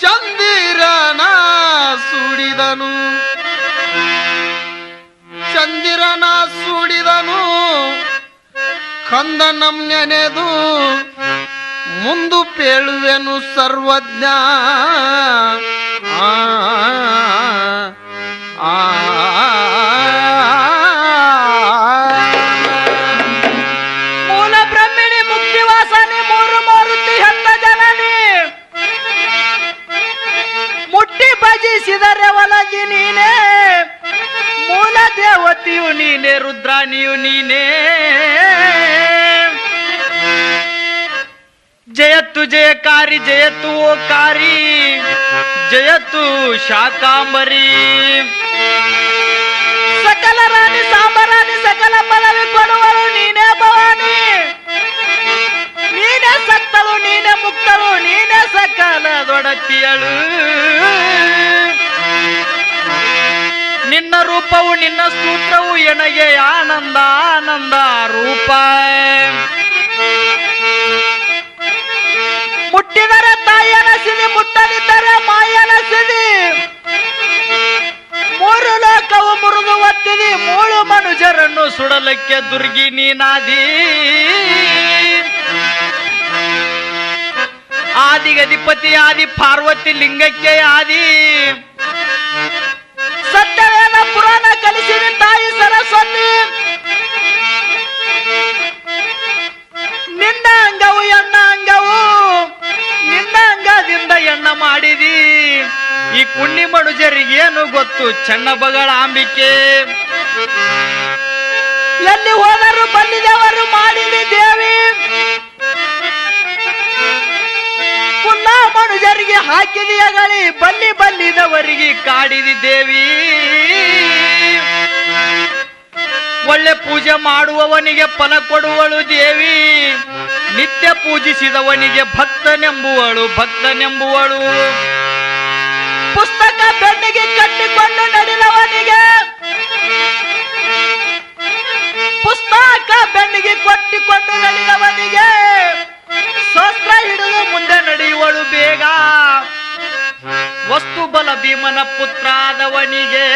ಚಂದಿರನ ಸುಡಿದನು. ಚಂದಿರನ ಸುಡಿದನು. ಕಂದನಂ ನೆನೆದು ಮುಂದು ಪೇಳುವೆನು ಸರ್ವಜ್ಞ. ಆ ಜಯತ್ತು ಜಯಕಾರಿ ಜಯತ್ತು ಓಕಾರಿ ಜಯತ್ತು ಶಾಕಾಂಬರಿ ಸಕಲ ರಾಣಿ ಸಾಂಬರಾಣಿ ಸಕಲ ಪದವಿ ಕೊಡುವಳು ನೀನೇ ಭವಾನಿ ನೀನೇ ಸತ್ತಳು ನೀನೇ ಮುಕ್ತಳು ನೀನೇ ಸಕಲ ದೊಡತಿಯಳು ನಿನ್ನ ರೂಪವು ನಿನ್ನ ಸ್ತೋತ್ರವು ಎನಗೆ ಆನಂದ ಆನಂದ ರೂಪ ಮುಟ್ಟಿದರೆ ತಾಯಿಯನ ಸಿದಿ ಮುಟ್ಟದಿದ್ದರೆ ಮಾಯನ ಸಿದಿ ಮೂರು ಲೋಕವು ಮುರಿದು ಒತ್ತಿದಿ, ಮೂಳು ಮನುಜರನ್ನು ಸುಡಲಕ್ಕೆ ದುರ್ಗಿ ನೀನಾದಿ. ಆದಿಗಧಿಪತಿ ಆದಿ, ಪಾರ್ವತಿ ಲಿಂಗಕ್ಕೆ ಆದಿ. ಸತ್ಯವೇದ ಪುರಾಣ ಕಲಿಸಿದ ತಾಯಿ ಸರಸ್ವತಿ. ನಿನ್ನ ಅಂಗವು ಈ ಕುಣ್ಣಿ ಮನುಜರಿಗೇನು ಗೊತ್ತು? ಚೆನ್ನ ಬಗಳ ಅಂಬಿಕೆ. ಎಲ್ಲಿ ಹೋದರು ಬಂದಿದವರು ಮಾಡಿದೆ ದೇವಿ. ಕುನ್ನ ಮನುಜರಿಗೆ ಹಾಕಿದಿ ಅಗಳಿ ಬಲ್ಲಿ ಬಲ್ಲಿದವರಿಗೆ ಕಾಡಿದಿ ದೇವಿ. ಒಳ್ಳೆ ಪೂಜೆ ಮಾಡುವವನಿಗೆ ಫಲ ಕೊಡುವಳು ದೇವಿ. ನಿತ್ಯ ಪೂಜಿಸಿದವನಿಗೆ ಭಕ್ತನೆಂಬುವಳು ಭಕ್ತನೆಂಬುವಳು. ಬೆನ್ನಿಗೆ ಕಟ್ಟಿಕೊಂಡು ನಡೆದವನಿಗೆ ಪುಸ್ತಕ ಬೆನ್ನಿಗೆ ಕೊಟ್ಟಿಕೊಂಡು ನಡೆದವನಿಗೆ ಶಸ್ತ್ರ ಹಿಡಿದು ಮುಂದೆ ನಡೆಯುವಳು ಬೇಗ. ವಸ್ತು ಬಲ ಭೀಮನ ಪುತ್ರ ಆದವನಿಗೆ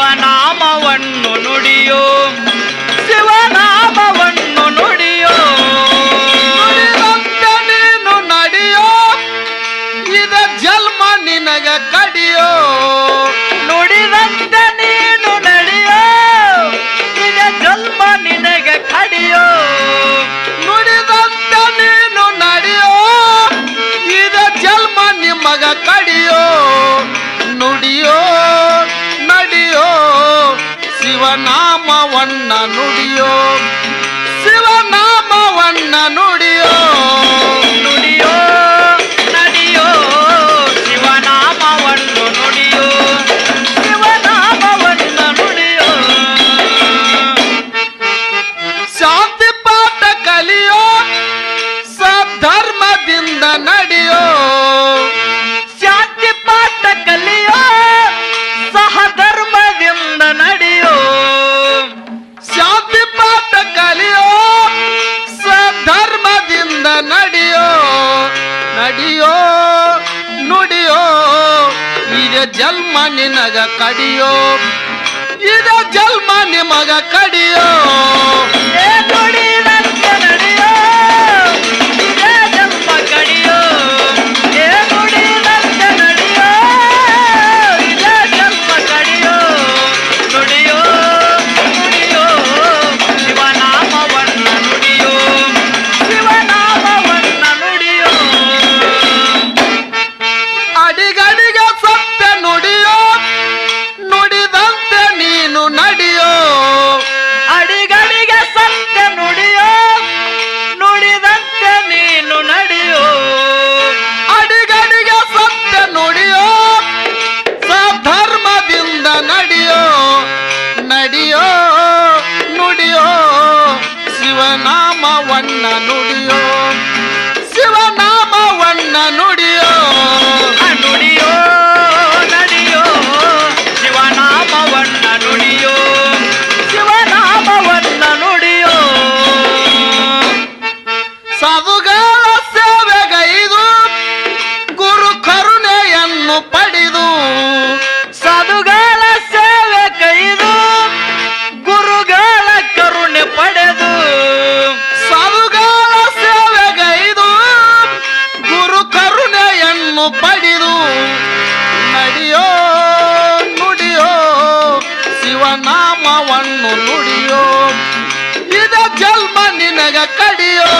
ಶಿವನಾಮವನ್ನು ನುಡಿಯೋ ನಡೆಯೋ ನುಡಿಯೋ ಇದ ಜನ್ಮ ನಿನಗ ಕಡಿಯೋ ಇದ ಜನ್ಮ ನಿಮಗ ಕಡಿಯೋ. ನಾಮವನ್ನ ನುಡಿಯೋ ನಡಿಯೋ ನುಡಿಯೋ ಶಿವನಾಮವನ್ನು ನುಡಿಯೋ ಇದ ಜನ್ಮ ನಿನಗ ಕಡಿಯೋ.